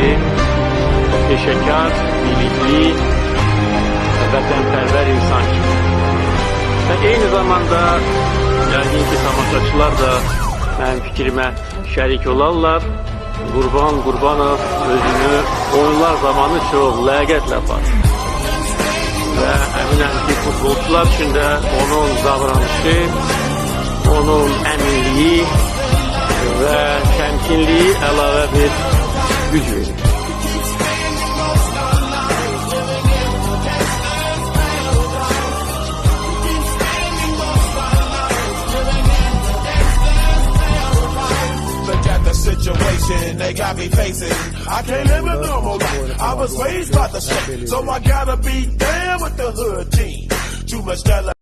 sahibi, peşekar, bilikli, vatanperver insan kimi. Ve aynı zamanda yəqin ki, tamaşaçılar da mənim fikrimə şərik olarlar. Qurban Qurbanov özünü oyunlar zamanı çox ləyaqətlə aparır. Və əminəm ki, futbolçular üçün də onun davranışı, onun əminliyi və bir güc verir. They got me facing. I can't live a normal life. I was raised by the state, so I gotta be down with the hood team. Too much dollar.